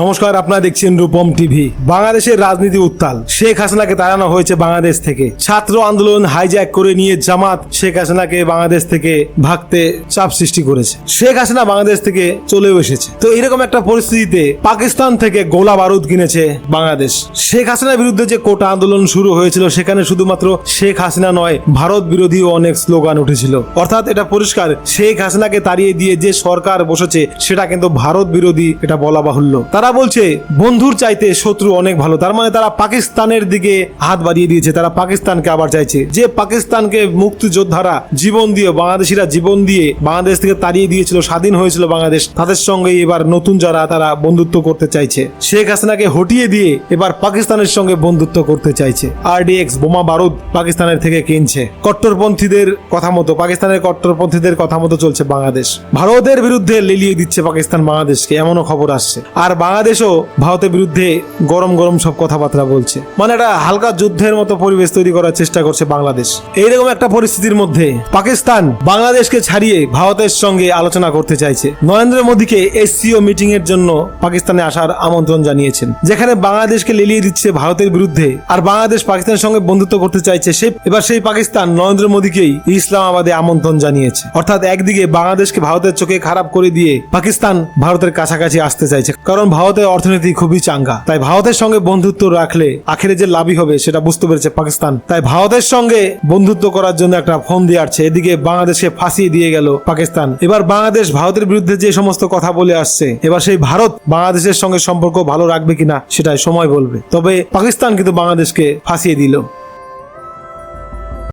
নমস্কার, আপনারা দেখছেন রূপম টিভি। বাংলাদেশের রাজনীতি উত্তাল। শেখ হাসিনাকে তাড়ানো হয়েছে বাংলাদেশ থেকে। ছাত্র আন্দোলন হাইজ্যাক করে নিয়ে জামাত শেখ হাসিনাকে বাংলাদেশ থেকে ভাগতে চাপ সৃষ্টি করেছে। শেখ হাসিনা বাংলাদেশ থেকে চলেও এসেছে। তো এরকম একটা পরিস্থিতিতে পাকিস্তান থেকে গোলা বারুদ কিনেছে বাংলাদেশ। শেখ হাসিনার বিরুদ্ধে যে কোটা আন্দোলন শুরু হয়েছিল, সেখানে শুধুমাত্র শেখ হাসিনা নয়, ভারত বিরোধী অনেক স্লোগান উঠেছিল। অর্থাৎ এটা পরিষ্কার, শেখ হাসিনাকে তাড়িয়ে দিয়ে যে সরকার বসেছে, সেটা কিন্তু ভারত বিরোধী, এটা বলা বাহুল্য। তারা বলছে, বন্ধুর চাইতে শত্রু অনেক ভালো। তার মানে তারা পাকিস্তানের দিকে হাত বাড়িয়ে দিয়েছে। তারা পাকিস্তানকে আবার চাইছে। যে পাকিস্তানকে মুক্তিযোদ্ধারা জীবন দিয়ে, বাংলাদেশিরা জীবন দিয়ে বাংলাদেশ থেকে তাড়িয়ে দিয়েছিল, স্বাধীন হয়েছিল বাংলাদেশ, তাদের সঙ্গে এবার নতুন যারা, তারা বন্ধুত্ব করতে চাইছে। শেখ হাসিনাকে হটিয়ে দিয়ে এবার পাকিস্তানের সঙ্গে বন্ধুত্ব করতে চাইছে। আরডিএক্স, বোমা বারুদ পাকিস্তানের থেকে কিনছে। কট্টরপন্থীদের কথা মতো, পাকিস্তানের কট্টরপন্থীদের কথা মতো চলছে বাংলাদেশ। ভারতের বিরুদ্ধে লেলিয়ে দিচ্ছে পাকিস্তান বাংলাদেশকে, এমনও খবর আসছে। আর বাংলাদেশও ভারতের বিরুদ্ধে গরম গরম সব কথাবার্তা বলছে। মানে একটা হালকা যুদ্ধের মতো পরিবেশ তৈরি করার চেষ্টা করছে বাংলাদেশ। এইরকম একটা পরিস্থিতির মধ্যে পাকিস্তান বাংলাদেশকে ছাড়িয়ে ভারতের সঙ্গে আলোচনা করতে চাইছে। নরেন্দ্র মোদীকে এসসিও মিটিং এর জন্য পাকিস্তানে আসার আমন্ত্রণ জানিয়েছেন, যেখানে বাংলাদেশকে লেলিয়ে দিচ্ছে ভারতের বিরুদ্ধে আর বাংলাদেশ পাকিস্তানের সঙ্গে বন্ধুত্ব করতে চাইছে সে এবার সেই পাকিস্তান নরেন্দ্র মোদীকেই ইসলামাবাদে আমন্ত্রণ জানিয়েছে। অর্থাৎ একদিকে বাংলাদেশকে ভারতের চোখে খারাপ করে দিয়ে পাকিস্তান ভারতের কাছাকাছি আসতে চাইছে। কারণ ভারতের অর্থনীতি খুবই চাঙ্গা। তাই ভারতের সঙ্গে বন্ধুত্ব রাখলে আখেরে যে লাভই হবে সেটা বুঝতে পেরেছে পাকিস্তান। তাই ভারতের সঙ্গে বন্ধুত্ব করার জন্য একটা ফোন দিয়ে আসছে। এদিকে বাংলাদেশকে ফাঁসিয়ে দিয়ে গেল পাকিস্তান। এবার বাংলাদেশ ভারতের বিরুদ্ধে যে সমস্ত কথা বলে আসছে, এবার সেই ভারত বাংলাদেশের সঙ্গে সম্পর্ক ভালো রাখবে কিনা সেটাই সময় বলবে। তবে পাকিস্তান কিন্তু বাংলাদেশকে ফাঁসিয়ে দিল।